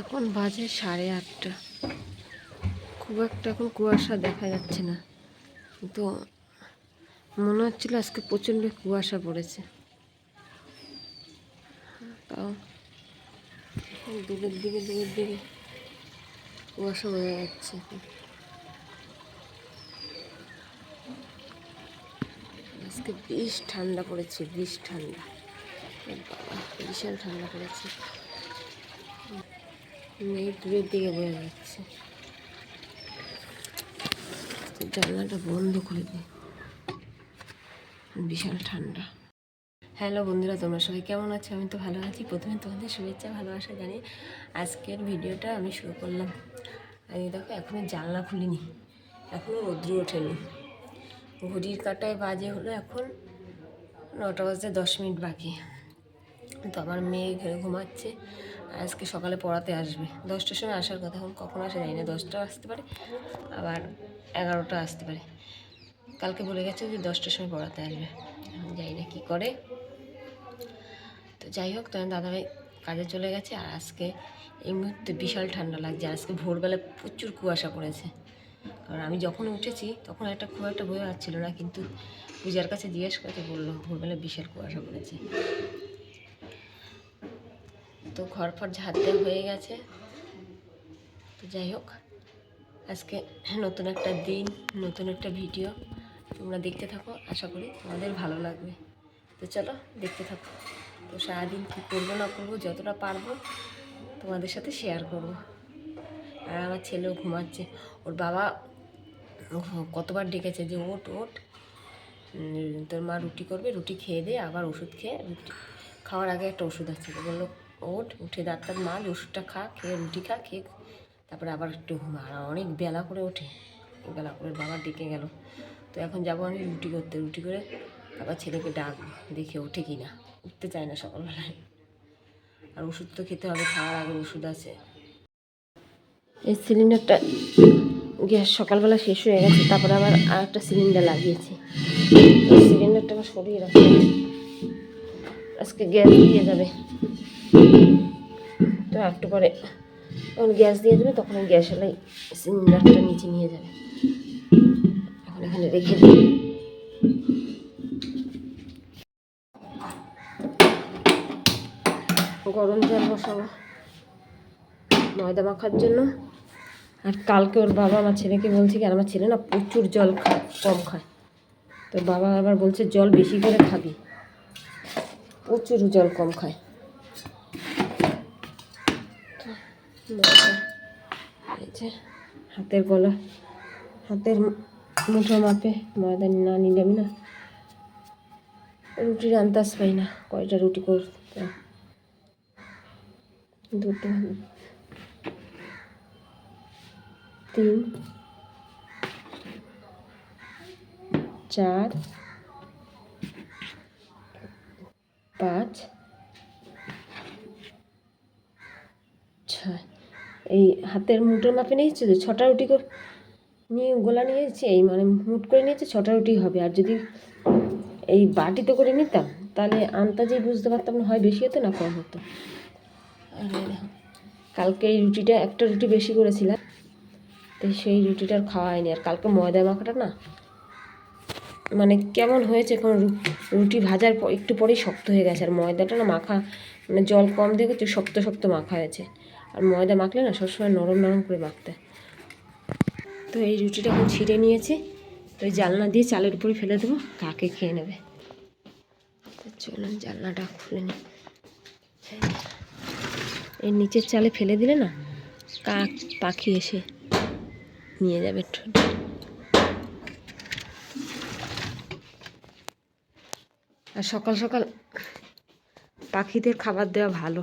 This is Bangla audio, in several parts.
এখন বাজে সাড়ে আটটা। খুব একটা এখন কুয়াশা দেখা যাচ্ছে না। কিন্তু মনে হচ্ছিল আজকে প্রচণ্ড কুয়াশা পড়েছে। তাও দূরের দিকে দূরের দিকে কুয়াশা বোঝা যাচ্ছে। আজকে বেশ ঠান্ডা পড়েছে, বেশ ঠান্ডা। বিশাল ঠান্ডা পড়েছে। মেঘ দূরের দিকে বোঝা যাচ্ছে। জানলাটা বন্ধ করে দিই বিশাল ঠান্ডা। হ্যালো বন্ধুরা, তোমরা সবাই কেমন আছো? আমি তো ভালো আছি। প্রথমে তোমাদের শুভেচ্ছা, ভালোবাসা জানি আজকের ভিডিওটা আমি শুরু করলাম। আমি দেখো এখনও জানলা খুলিনি। এখনও রৌদ্র ওঠেনি। ঘড়ির কাটায় বাজে হলো এখন নটা বাজতে দশ মিনিট বাকি। তো আমার মেয়ে ঘরে ঘুমাচ্ছে। আজকে সকালে পড়াতে আসবে। দশটার সময় আসার কথা, এখন কখন আসে জানি না, দশটা আসতে পারে, আবার এগারোটা আসতে পারে। কালকে বলে গেছে যে দশটার সময় পড়াতে আসবে, এখন জানি না কী করে। তো যাই হোক, তখন দাদাভাই কাজে চলে গেছে, আর আজকে এই মুহূর্তে বিশাল ঠান্ডা লাগছে আজকে ভোরবেলা প্রচুর কুয়াশা পড়েছে। কারণ আমি যখন উঠেছি, তখন একটা খুব একটা বোঝা যাচ্ছিল না, কিন্তু পূজার কাছে জিজ্ঞেস করতে বলল ভোরবেলা বিশাল কুয়াশা পড়েছে। তো ঘর ফর ঝাড় দেওয়া হয়ে গেছে। তো যাই হোক, আজকে নতুন একটা দিন, নতুন একটা ভিডিও তোমরা দেখতে থাকো, আশা করি তোমাদের ভালো লাগবে। তো চলো দেখতে থাকো। তো সারাদিন কী করব না করব, যতটা পারব তোমাদের সাথে শেয়ার করব। আর আমার ছেলেও ঘুমাচ্ছে। ওর বাবা কতবার ডেকেছে যে ওট ওট তোর মা রুটি করবে, রুটি খেয়ে দে, আবার ওষুধ খেয়ে রুটি খাওয়ার আগে একটা ওষুধ আছে। বলল ওঠ উঠে ডাক্তার মাঝ ওষুধটা খা, খেয়ে রুটি খা, খেয়ে তারপরে আবার একটু ঘুমা অনেক বেলা করে ওঠে। বেলা করে বাবা ডেকে গেল। তো এখন যাব আমি রুটি করতে। রুটি করে তারপর ছেলেকে ডাক, দেখে ওঠে কি না। উঠতে চায় না সকালবেলায়। আর ওষুধ তো খেতে হবে, খাওয়ার আগে ওষুধ আছে। এই সিলিন্ডারটা গ্যাস সকালবেলা শেষ হয়ে গেছে, তারপরে আবার আর একটা সিলিন্ডার লাগিয়েছি। সিলিন্ডারটা আবার সরিয়ে রাখতে আজকে গ্যাস দিয়ে যাবে। তো একটু পরে যখন গ্যাস দিয়ে দেবে, তখন ওই গ্যাস এলাই সিলিন্ডারটা নিচে নিয়ে যাবে। এখন এখানে রেখে দিই। গরম জল বসাবো ময়দা মাখার জন্য। আর কালকে ওর বাবা আমার ছেলেকে বলছে কি, আর আমার ছেলে না প্রচুর জল খায়, কম খায়। তো বাবা আবার বলছে, জল বেশি করে খাবি। প্রচুর জল কম খায়। হাতের গলা হাতের মুঠো মাপে ময়দা না নিলে আমি না রুটির আন্দাজ পাই না, কয়টা রুটি করতে দুটো, তিন, চার, পাঁচ এই হাতের মুঠোর মাপে নিয়েছে তো ছটা রুটি নিয়ে গোলা নিয়েছি এই মানে মুট করে নিয়েছে, ছটা রুটি হবে। আর যদি এই বাটিতে করে নিতাম, তাহলে আন্তাজেই বুঝতে পারতাম না, হয় বেশি হতো না কম হতো। আর কালকে এই রুটিটা একটা রুটি বেশি করেছিলাম, তো সেই রুটিটা আর খাওয়া হয়নি। আর কালকে ময়দা মাখাটা না মানে কেমন হয়েছে রু- রুটি ভাজার একটু পরেই শক্ত হয়ে গেছে। আর ময়দাটা না মাখা মানে জল কম দেখেছি, শক্ত শক্ত মাখা হয়েছে। আর ময়দা মাখলে না সবসময় নরম নরম করে মাখতে। তো এই রুটিটা এখন ছিঁড়ে নিয়েছি। তো জালনা দিয়ে চালের উপরে ফেলে দেবো, কাকে খেয়ে নেবে। চলুন জানলাটা খুলে নিই এই নিচের চালে ফেলে দিলে না কাক পাখি এসে নিয়ে যাবে ঠোঁট আর সকাল সকাল পাখিদের খাবার দেওয়া ভালো।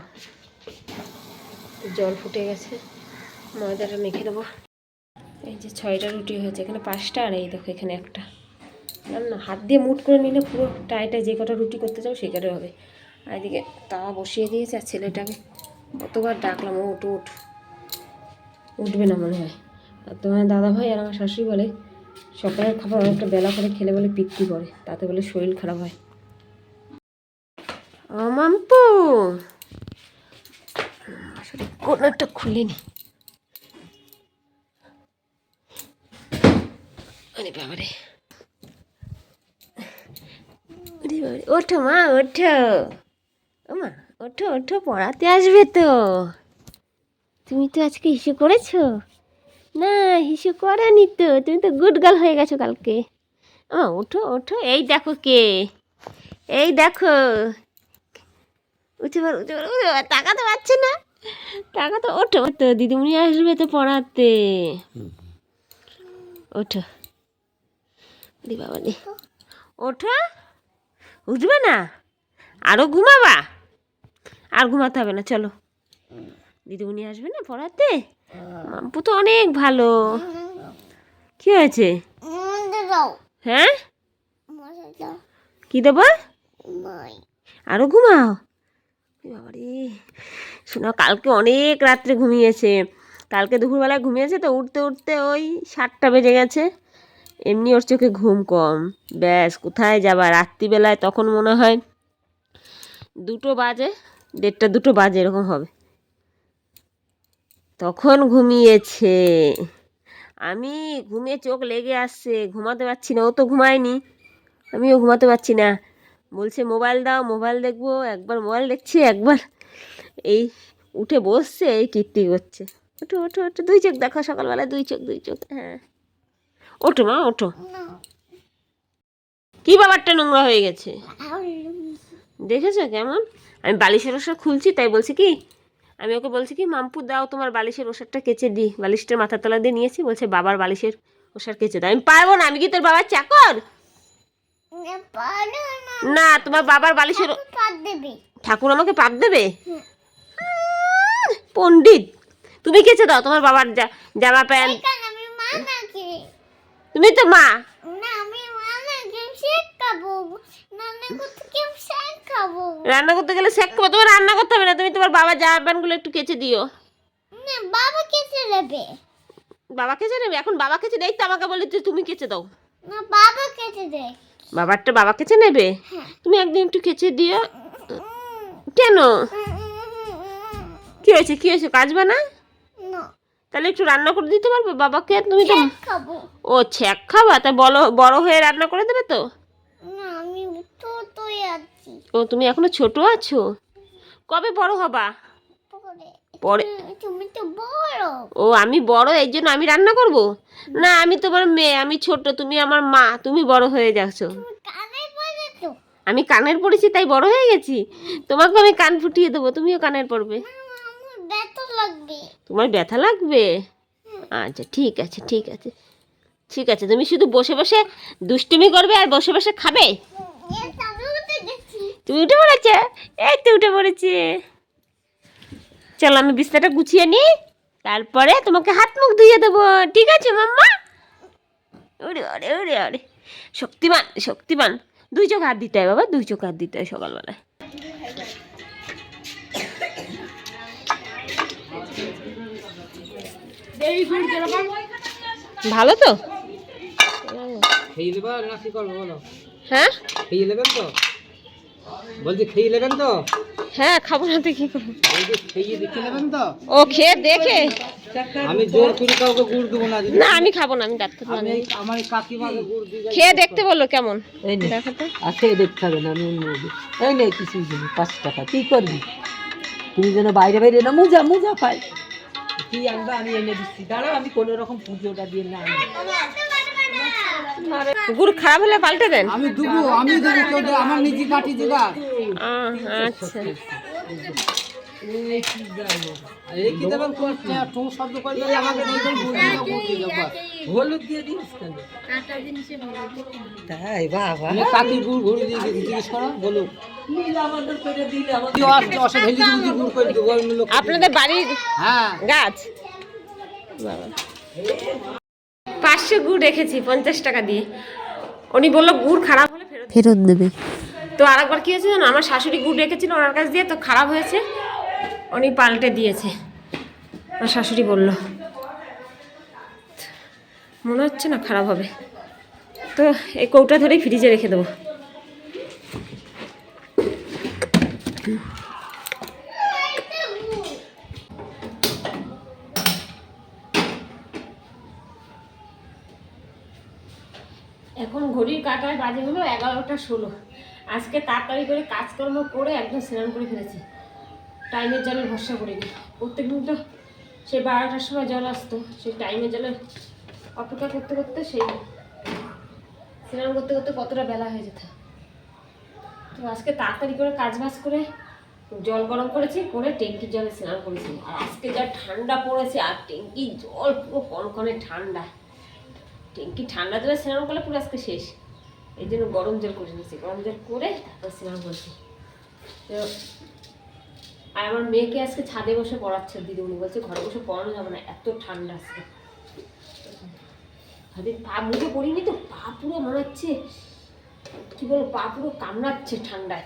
জল ফুটে গেছে। ময়দাটা মেখে দেবো। এই যে ছয়টা রুটি হয়েছে, এখানে পাঁচটা আর এই দেখো এখানে একটা। না না, হাত দিয়ে মুট করে নিলে পুরো টাইটা যে কটা রুটি করতে চাও সে কটা হবে। আর এদিকে তাওয়া বসিয়ে দিয়েছে আর ছেলেটাকে। কতবার ডাকলাম ও উঠ উঠ উঠবে না মনে হয়। আর তোমার দাদা ভাই আর আমার শাশুড়ি বলে, সকালের খাবার অনেকটা বেলা করে খেলে বলে পিত্তি করে, তাতে বলে শরীর খারাপ হয়। মাম্পু! আসলে কোনারটা খুলে নি আরে বাবারে। আরে বাবারে, ওঠো মা, ওঠো। ও মা, ওঠো ওঠো, পড়াতে আসবে তো। তুমি তো আজকে হিসু করেছ? না, হিসু করেনি তো, তুমি তো গুড গার্ল হয়ে গেছো কালকে। ও ওঠো ওঠো, এই দেখো কে। এই দেখো উঠে পার উঠে পার তাকাতে পারছে না। তাকাতে ওঠো তো দিদিমণি আসবে তো পড়াতে। ওঠো। দি বাবা দি ওঠো? উঠবে না? আরও ঘুমাবা? আর ঘুমাতে হবে না চলো। দিদিমণি আসবে না পড়াতে? মাম্পু তো অনেক ভালো। কি হয়েছে? হ্যাঁ? কি দেবো? আরও ঘুমাও। বাবারে, শোনো, কালকে অনেক রাত্রে ঘুমিয়েছে। কালকে দুপুরবেলায় ঘুমিয়েছে তো উঠতে উঠতে ওই সাতটা বেজে গেছে। এমনি ওর চোখে ঘুম কম। ব্যাস, কোথায় যাবা? রাত্রিবেলায় তখন মনে হয় দুটো বাজে, দেড়টা দুটো বাজে, এরকম হবে। তখন ঘুমিয়েছে। আমি ঘুমিয়ে চোখ লেগে আসছে, ঘুমাতে পারছি না, ও তো ঘুমায়নি। আমিও ঘুমাতে পারছি না। বলছে, মোবাইল দাও, মোবাইল দেখব, একবার মোবাইল দেখছি, একবার। এই উঠে বসছে, এই কীর্তি করছে। ওঠো ওঠো ওঠো, দুই চোখ দেখো সকালবেলা দুই চোখ দুই চোখ হ্যাঁ। ওঠো মা, ওঠো। কি বাবারটা নোংরা হয়ে গেছে? দেখেছ কেমন? আমি বালিশের ওষুধ খুলছি, তাই বলছি কি, আমি ওকে বলছি কি, মাম্পু, দাও তোমার বালিশের ওষুধটা কেচে দিই বালিশটার মাথার তলা দিয়ে নিয়েছি, বলছে, বাবার বালিশের ওষুধ কেচে দাও। আমি পারব না, আমি কি তোর বাবার চাকর? না। তোমার বাবার বালিশের ঠাকুর আমাকে পাপ দেবে? পণ্ডিত তুমি কেচে দাও তোমার বাবার জামা প্যান্ট তুমি তো মা। রান্না করতে গেলে শেখ খাব? তোমার রান্না করতে হবে না। তুমি তোমার বাবার জামা প্যান্টগুলো একটু কেচে দিও। বাবা কেসে নেবে বাবা কেচে নেবে এখন বাবা কেচে দেয় তো আমাকে বলে যে তুমি কেচে দাও। না বাবা কেটে দেয়। বাবারটা বাবা কেচে নেবে? হ্যাঁ। তুমি একদিন একটু কেচে দিও কেন? কি হয়েছে কি হয়েছে? কাজবে না? তাহলে একটু রান্না করে দিতে পারবে বাবাকে? তুমি তো ও ছ্যাক খাবা? তা বড় বড় হয়ে রান্না করে দেবে তো? ও তুমি এখনও ছোট আছো? কবে বড় হবা? পরে তুমি- তো বড়। ও আমি বড় এই জন্য আমি রান্না করব? না আমি তোমার মেয়ে আমি ছোট তুমি আমার মা তুমি বড় হয়ে যাচ্ছো। আমি কানের পড়েছি তাই বড় হয়ে গেছি? তোমাকে আমি কান ফুটিয়ে দেবো তুমিও কানের পড়বে ব্যথা লাগবে। তোমার ব্যথা লাগবে? আচ্ছা ঠিক আছে ঠিক আছে। ঠিক আছে তুমি শুধু বসে বসে দুষ্টুমি করবে আর বসে বসে খাবে? গেছি। তুমি উঠে পড়েছে? এই তো উঠে পড়েছে। চলো আমি বিছনাটা গুছিয়ে নিই। তারপরে তোমাকে হাত মুখ ধুয়ে দেবো। ঠিক আছে মাম্মা? ওরে ওরে ওরে ওরে। শক্তিমান শক্তিমান। দুই চোখ হাত দিতে হয় বাবা দুই চোখ হাত দিতে হয় সকালবেলায়। ভালো তো? হ্যাঁ? খেয়ে নেবেন তো? বলছি খেয়ে নেবেন তো? হ্যাঁ খাব না খেয়ে দেখে। ও খেয়ে দেখে। আমি জোর করে কাউকে গুড় দেবো না না আমি খাব না আমি ডাক্তার আমি আমার কাকিমাকে গুড় দিয়ে খেয়ে দেখতে বলল কেমন। এই নে দেখো তো দেখতে হবে না আমি অন্য নেব। এই নে কিছু দিন পাঁচ টাকা কি করবি? তুমি যেন বাইরে বাইরে না মোজা মোজা পাই কি আনবা আমি এনে দিচ্ছি। দাঁড়াও আমি কোনো রকম পুজোটা দিয়ে না গুড় খারাপ হলে পাল্টে দেন। আমি দুবো আমি দেবো আমার নিজে কাটি দিবা। আচ্ছা। তাই বাবা। কাকি গুড় ঘুরে দিয়ে জিজ্ঞেস করো বলো আপনাদের বাড়ির হ্যাঁ। গাছ? বাবা। পাঁচশো গুড় রেখেছি পঞ্চাশ টাকা দিয়ে। উনি বলল গুড় খারাপ হলে ফেরত ফেরত দেবে। তো আরেকবার কী হয়েছে জানো? আমার শাশুড়ি গুড় রেখেছিল ওনার কাছ দিয়ে তো খারাপ হয়েছে। উনি পাল্টে দিয়েছে। আমার শাশুড়ি বলল মনে হচ্ছে না খারাপ হবে। তো এই কৌটা ধরেই ফ্রিজে রেখে দেবো এখন ঘড়ির কাটায় বাজে হলো, এগারোটা ষোলো। আজকে তাড়াতাড়ি করে কাজকর্ম করে একদম স্নান করে ফেলেছি। টাইমের জলের ভরসা করিনি। প্রত্যেকদিন তো সেই বারোটার সময় জল আসতো সেই টাইমের জলে অপেক্ষা করতে করতে সেই স্নান করতে করতে কতটা বেলা হয়ে যেত। তো আজকে তাড়াতাড়ি করে কাজ বাজ করে জল গরম করেছি, করে ট্যাঙ্কির জলে স্নান করেছি। আর আজকে যা ঠান্ডা পড়েছে, আর ট্যাঙ্কির জল পুরো কনকনে ঠান্ডা। ট্যাঙ্কি ঠান্ডা জলে স্নান করলে পুরো আজকে শেষ। এই জন্য গরম জল করে নিয়েছি। গরম জল করে তারপর স্নান করছি। তো, আর আমার মেয়েকে আজকে ছাদে বসে পড়াচ্ছে দিদিমণি বলছে ঘরে বসে পড়ানো যাবে না, এত ঠান্ডা আজকে। হাতে পা মুখে পড়িনি তো, পা পুরো মনে হচ্ছে, কি বলব, পা পুরো কামড়াচ্ছে ঠান্ডায়।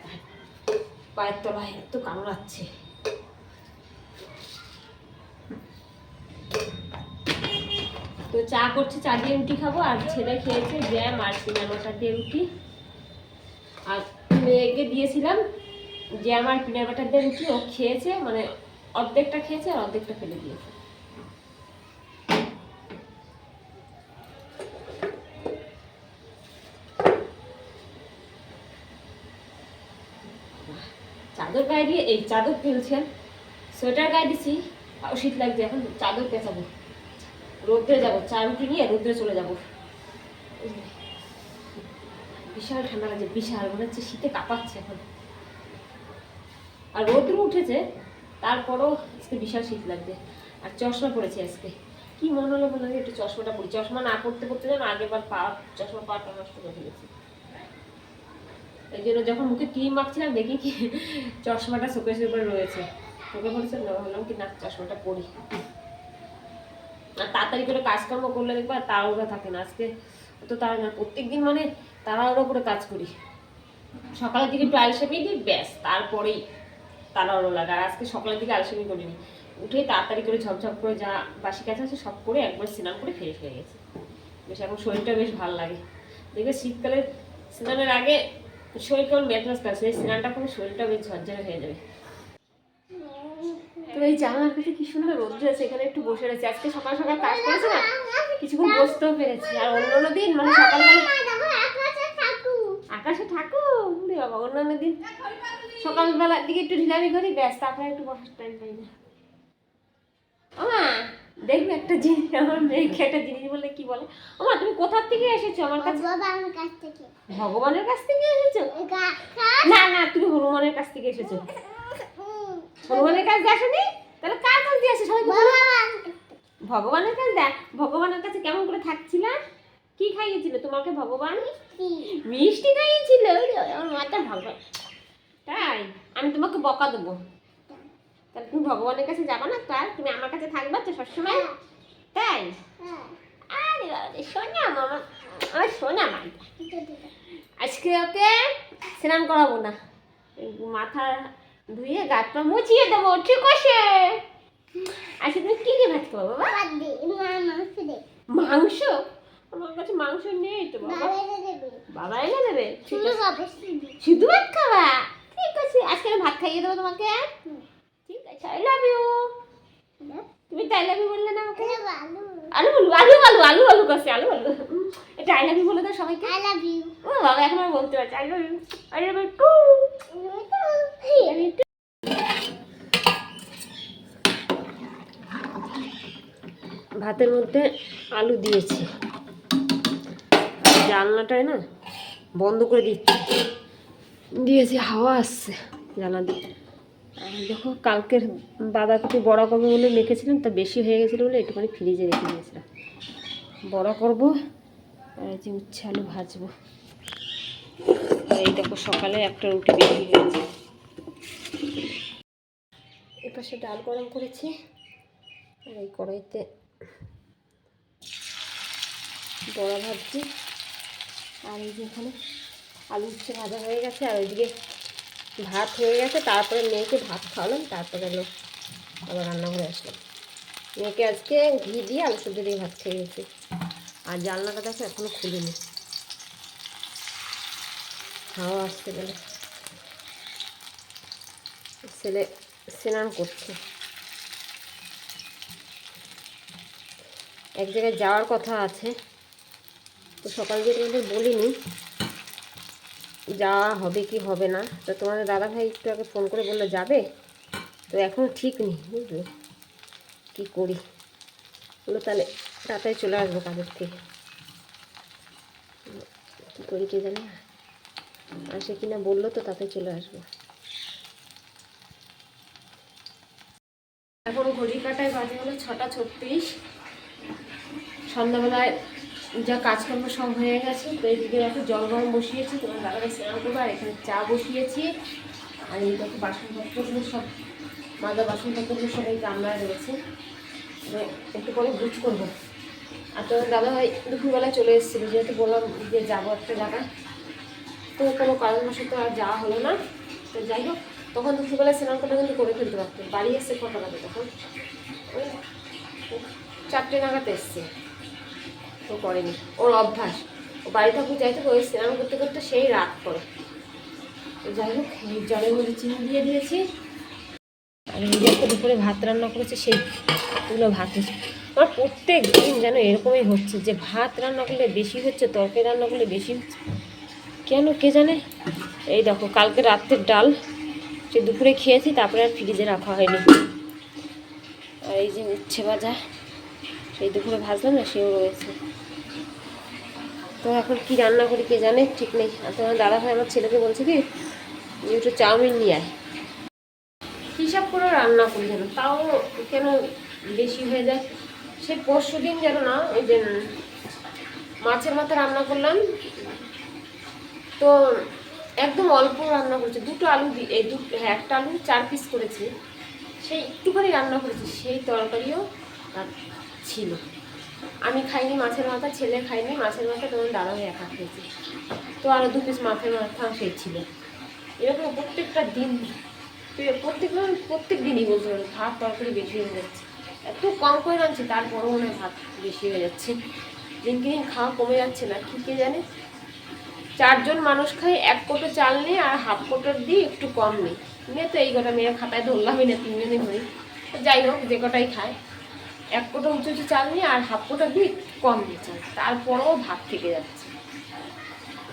পায়ের তলায় এত কামড়াচ্ছে। তো চা করছি, চা দিয়ে রুটি খাব, আর ছেলে খেয়েছে জ্যাম আর পিনানোটা দিয়ে রুটি। আর মেয়েকে দিয়েছিলাম জ্যাম আর পিনার বাটার দিয়ে রুটি, ও খেয়েছে মানে অর্ধেকটা খেয়েছে আর অর্ধেকটা ফেলে দিয়েছে। চাদর গায়ে দিয়ে, এই চাদর ফেলছেন সোয়েটার গায়ে দিছি শীত লাগছে, এখন চাদর পেঁচাবো। রোদ্রে যাব, চা রুটি নিয়ে রোদ্রে চলে যাব। বিশাল ঠান্ডা লাগছে, বিশাল, মনে হচ্ছে শীতে কাঁপাচ্ছে এখন। আর রোদ্র উঠেছে, তারপরও আজকে বিশাল শীত লাগছে। আর চশমা পড়েছে আজকে। কি মনে হলো মনে হয় একটু চশমাটা পড়ি চশমা না পড়তে পড়তে যেন আগের বার পা, চশমা পাটা নষ্ট করে ফেলেছি। এই জন্য যখন মুখে ক্রিম মাখছিলাম, দেখি কি চশমাটা চোখের উপরে রয়েছে। চোখে পড়েছে না ভাবলাম কি, না, চশমাটা পরি। আর তাড়াতাড়ি করে কাজকর্ম করলে দেখব তাড়াহুড়া থাকে না। আজকে তো তারা না প্রত্যেক দিন মানে তাড়াহুড়ো করে কাজ করি। সকালের দিকে একটু আলসেমি দিই, ব্যাস, তারপরেই তাড়াহুড়ো লাগে। আর আজকে সকালের দিকে আলসেমি করিনি। উঠে তাড়াতাড়ি করে ঝপঝপ করে যা বাসি কাজ আছে সব করে একবার স্নান করে ফ্রেশ হয়ে গেছে। বেশ, এখন শরীরটা বেশ ভালো লাগে। দেখবে শীতকালে স্নানের আগে শরীর কেমন কাছে এই স্নানটা করে শরীরটা বেশ ঝরঝরে হয়ে যাবে। তো এই জানলার কাছে কি সুন্দর রোদ্র আছে এখানে একটু বসে রয়েছে। আজকে সকাল সকাল কাজ করেছে না কিছুক্ষণ বসতেও পেরেছি। আর অন্য অন্য দিন মানে সকালবেলা আকাশে ঠাকুর উরে বাবা অন্যান্য দিন। সকালবেলার দিকে একটু ঢিলামি করি ব্যাস তারপরে একটু বসার টাইম পাই না। আমা দেখবে একটা জিনিস আমার মেয়েকে একটা জিনিস বললে কি বলে? আমা তুমি কোথার থেকে এসেছ? আমার কাছে আমার কাছ থেকে। ভগবানের কাছ থেকে এসেছ? না না তুমি হনুমানের কাছ থেকে এসেছ। হনুমানের কাছে আসেনি? তাহলে কার কাছ দিয়ে আসে? সবাই ভগবানের কাছে দেখ ভগবানের কাছে কেমন করে থাকছিলাম? কি খাইয়েছিল? তোমাকে ভগবান? মিষ্টি। খাইয়েছিল? আমার মাথা ভগবান তাই? আমি তোমাকে বকা দেবো। তাহলে তুমি ভগবানের কাছে যাবে না তার তুমি আমার কাছে থাকবে তো সবসময়? তাই? হ্যাঁ, আরে বাবা সোনা মামা। আমার সোনা মা। আজকে ওকে স্নান করাবো না। মাথা ধুয়ে গাছ পা মুছিয়ে দেবো ঠিক আছে? আজকে তুমি কি দিয়ে ভাত খাব বাবা? মাংস দে। মাংস? আমার কাছে মাংস নেই তো বাবা? বাবা এনে দেবে। শুধু ভাত খাবা? ঠিক আছে আজকে আমি ভাত খাইয়ে দেবো তোমাকে। ঠিক আছে আই লাভ ইউ তুমি তাই লাভ ইউ বললে না আমাকে? আলু বলু আলু আলু আলু আলু করছে আলু আলু। এটা আই লাভ ইউ বলে দাও সবাইকে। I love you. ও বাবা এখন আর বলতে পারছি I love you I love you too ভাতের মধ্যে আলু দিয়েছি। জানলাটায় না বন্ধ করে দিচ্ছি। দিয়েছি, হাওয়া আসছে জানলা দিয়ে। দেখো, কালকের বাঁধাকপি বড়া করব বলে মেখেছিলাম, তা বেশি হয়ে গেছিল বলে একটুখানি ফ্রিজে রেখে দিয়েছিলাম। বড়া করব আর যে উচ্ছে আলু ভাজবো। এই দেখো, সকালে একটা রুটি বেশি হয়েছে এপাশে ডাল গরম করেছি। আর এই কড়াইতে বড়া ভাজছি। আর এই যে এখানে আলু উচ্ছে ভাজা হয়ে গেছে, আর ওইদিকে ভাত হয়ে গেছে। তারপরে মেয়েকে ভাত খাওয়ালাম, তারপরে এলো আবার রান্নাঘরে আসলাম। মেয়েকে আজকে ঘি দিয়ে আলু সবজি দিয়ে ভাত খেয়ে গেছি আর জানলাটা দেখো এখনও খুলিনি। হাওয়া আসতে গেলে ছেলে স্নান করছে। এক জায়গায় যাওয়ার কথা আছে। তো সকাল দিয়ে তোমাদের বলিনি যাওয়া হবে কি হবে না। তো তোমাদের দাদা ভাই একটু আগে ফোন করে বলল, যাবে? তো এখনও ঠিক নেই, বুঝলে? কী করি? বলল, তাহলে তাড়াতাড়ি চলে আসব কাজের থেকে। কী করি কে জানি? আসে কিনা বলল, তো তাতে চলে আসব এখন ঘড়ি কাটায় বাজে হলো ছটা ছত্রিশ সন্ধ্যাবেলায় যা কাজকর্ম সব হয়ে গেছে, তো এইদিকে দেখো জল গরম বসিয়েছি, তোমার দাদাকে স্নান করব, আর এখানে চা বসিয়েছি, আর এই দেখো বাসনপত্রগুলো সব, মাজা বাসনপত্রগুলো সব এই গামলায় রয়েছে। একটু পরে বুঝ করব। আর তোমার দাদা ভাই দুপুরবেলায় চলে এসেছিল, যেহেতু বললাম যে যাব একটা জায়গায়, তো কোনো কারণবশত আর যাওয়া হলো না। তো যাই হোক, তখন দুপুরবেলায় স্নান করলে কিন্তু করে ফেলতে পারতো। বাড়ি এসছে কটা বাজে তখন? ওই চারটে নাগাদ এসছে। তো করেনি। ওর অভ্যাস। ও বাড়ি থাকুক, যাই থাকুক, ওই স্নান করতে করতে সেই রাত করে। যাই হোক জলের মধ্যে চিনি দিয়ে দিয়েছি। আর এই একটা দুপুরে ভাত রান্না করেছে, সেই তুলো ভাত হচ্ছে। আমার প্রত্যেক দিন যেন এরকমই হচ্ছে যে ভাত রান্না করলে বেশি হচ্ছে, তরকারি রান্না করলে বেশি হচ্ছে। কেন, কে জানে? এই দেখো, কালকে রাত্রের ডাল সে দুপুরে খেয়েছি, তারপরে আর ফ্রিজে রাখা হয়নি। আর এই যে উচ্ছে ভাজা, সেই দুপুরে ভাজলাম না, সেও রয়েছে। তো এখন কি রান্না করি কে জানে, ঠিক নেই। আর তোমার দাদা ভাই আমার ছেলেকে বলছে কি একটু চাউমিন নিয়ে আয়। হিসাব করে রান্না করি যেন তাও কেন বেশি হয়ে যায়? সে পরশু দিন যেন না, ওই যে মাছের মাথা রান্না করলাম। তো একদম অল্প রান্না করেছি। দুটো আলু এই দু হ্যাঁ একটা আলু চার পিস করেছি। সেই একটুখানি রান্না করেছি, সেই তরকারিও ছিল। আমি খাইনি, মাছের মাথা, ছেলে খাইনি, মাছের মাথা তোমার দাদা ভাই একা খেয়েছি তো আরও দু পিস মাছের মাথা সেই ছিল। এরকম প্রত্যেকটা দিন প্রত্যেক প্রত্যেক দিনই বলতে ভাত তরকারি বেশি হয়ে যাচ্ছে। এত কম করে রাঁধছি তারপরেও মনে হয় ভাত বেশি হয়ে যাচ্ছে। দিনকে দিন খাওয়া কমে যাচ্ছে না, কি কে জানে? চারজন মানুষ খায়, এক কোটো চাল নেই আর হাফ কোটোর দিয়ে একটু কম নেই। নিয়ে তো এই কটা মেয়ের খাতায় ধরলামই না, তিনজনই তো যাই হোক, যে কটাই খায়। এক কোটো উঁচু উঁচু চাল নিয়ে আর হাফ কোটো দিয়ে কম দিয়ে চাল। তারপরেও ভাত থেকে যাচ্ছে।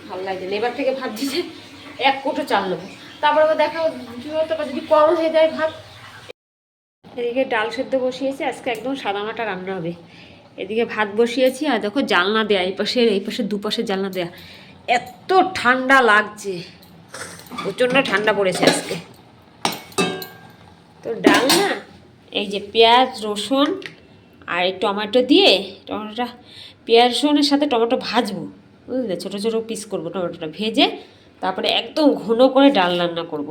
ভালো লাগছে না। এবার থেকে ভাবছি যে এক কোটো চাল নেব। তারপর আবার দেখা কি বলতো যদি কম হয়ে যায় ভাত। এদিকে ডাল সেদ্ধ বসিয়েছি। আজকে একদম সাদামাটা রান্না হবে। এদিকে ভাত বসিয়েছি আর দেখো জালনা দেয়া, এই পাশের, এই পাশে দুপাশে জালনা দেয়া। এত ঠান্ডা লাগছে। প্রচণ্ড ঠান্ডা পড়েছে আজকে। তো ডাল না, এই যে পেঁয়াজ, রসুন আর এই টমেটো দিয়ে টমেটোটা পেঁয়াজ রসুনের সাথে টমেটো ভাজবো, বুঝলে? ছোটো ছোটো পিস করব টমেটোটা ভেজে তারপরে একদম ঘন করে ডাল রান্না করব।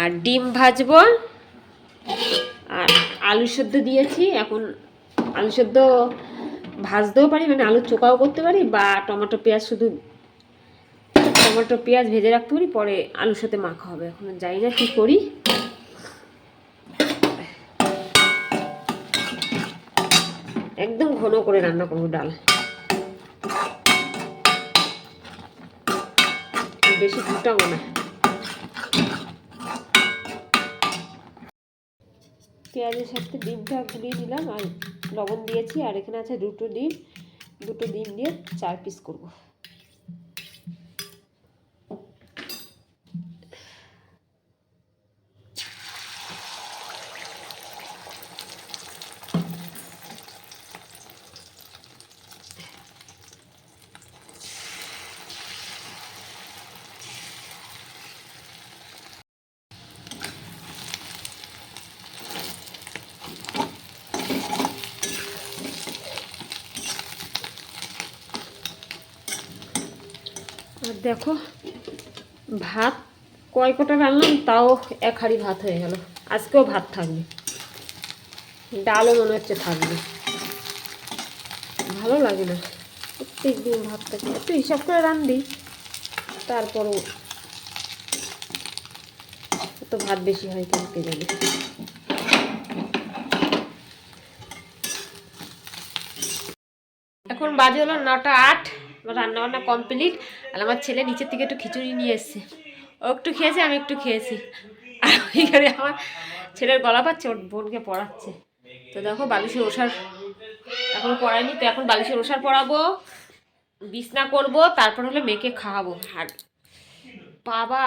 আর ডিম ভাজবো, আর আলু সেদ্ধ দিয়েছি, এখন আলু সেদ্ধ ভাজতেও পারি মানে আলু চোকাও করতে পারি, বা টমেটো পেঁয়াজ শুধু টমেটো পেঁয়াজ ভেজে রাখতে পারি, পরে আলুর সাথে মাখা হবে, এখন জানি না কী করি। একদম ঘন করে রান্না করব ডাল। বেশি ফুটাবো না। পেঁয়াজের সাথে ডিমটা গুলিয়ে দিলাম আর লবণ দিয়েছি আর এখানে আছে দুটো ডিম। দুটো ডিম দিয়ে চার পিস করব। দেখো, ভাত কয় কটা রান্নাম? তাও এক হাঁড়ি ভাত হয়ে গেল। আজকেও ভাত থাকবে। ডালও মনে হচ্ছে থাকবে। ভালো লাগে না। প্রত্যেক দিন ভাত থাকে একটু হিসাব করে রান্ধি। তারপরও তো ভাত বেশি হয় কেন কে জানে? এখন বাজে হলো নটা আট। আমার রান্না বান্না কমপ্লিট আর আমার ছেলে নিচের থেকে একটু খিচুড়ি নিয়ে এসছে। ও একটু খেয়েছে, আমি একটু খেয়েছি। আর ওইখানে আমার ছেলের গলা পাচ্ছে, ওর বোনকে পড়াচ্ছে। তো দেখো বালিশের ওষার এখন পড়ায়নি, তো এখন বালিশের ওষার পড়াবো, বিছনা করব, তারপর হলে মেয়েকে খাওয়াবো। আর বাবা,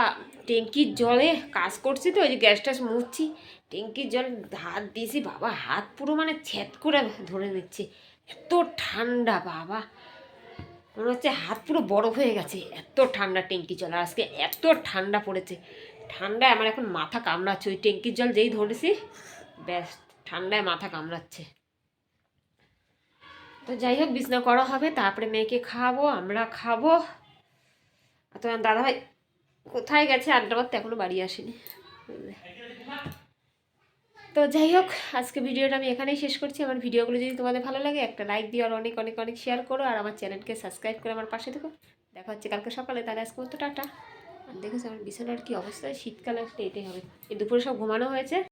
ট্যাঙ্কির জলে কাজ করছি তো, ওই যে গ্যাস ট্যাস মুড়ছি ট্যাঙ্কির জল হাত দিয়েছি, বাবা হাত পুরো মানে ছ্যাদ করে ধরে নিচ্ছে। এত ঠান্ডা, বাবা। মনে হচ্ছে হাত পুরো বরফ হয়ে গেছে। এত ঠান্ডা ট্যাঙ্কি জল আজকে এত ঠান্ডা পড়েছে। ঠান্ডায় আমার এখন মাথা কামড়াচ্ছে, ওই ট্যাঙ্কির জল যেই ধরেছি, ব্যাস, ঠান্ডায় মাথা কামড়াচ্ছে। তো যাই হোক, বিছনা করা হবে, তারপরে মেয়েকে খাওয়াবো, আমরা খাব। তোমার দাদাভাই কোথায় গেছে? আড্ডা মারতে এখনও বাড়ি আসেনি? তো যাই হোক, আজকে ভিডিওটা আমি এখানেই শেষ করছি। আমার ভিডিওগুলো যদি তোমাদের ভালো লাগে, একটা লাইক দিও আর অনেক অনেক অনেক শেয়ার করো। আর আমার চ্যানেলকে সাবস্ক্রাইব করে আমার পাশে থেকো। দেখা হচ্ছে কালকে সকালে। তাহলে আজকে মতো টাটা। আর দেখেছ আমার বিছানার কি অবস্থা? শীতকাল আসলে এটাই হবে। এই দুপুরে সব ঘুমানো হয়েছে।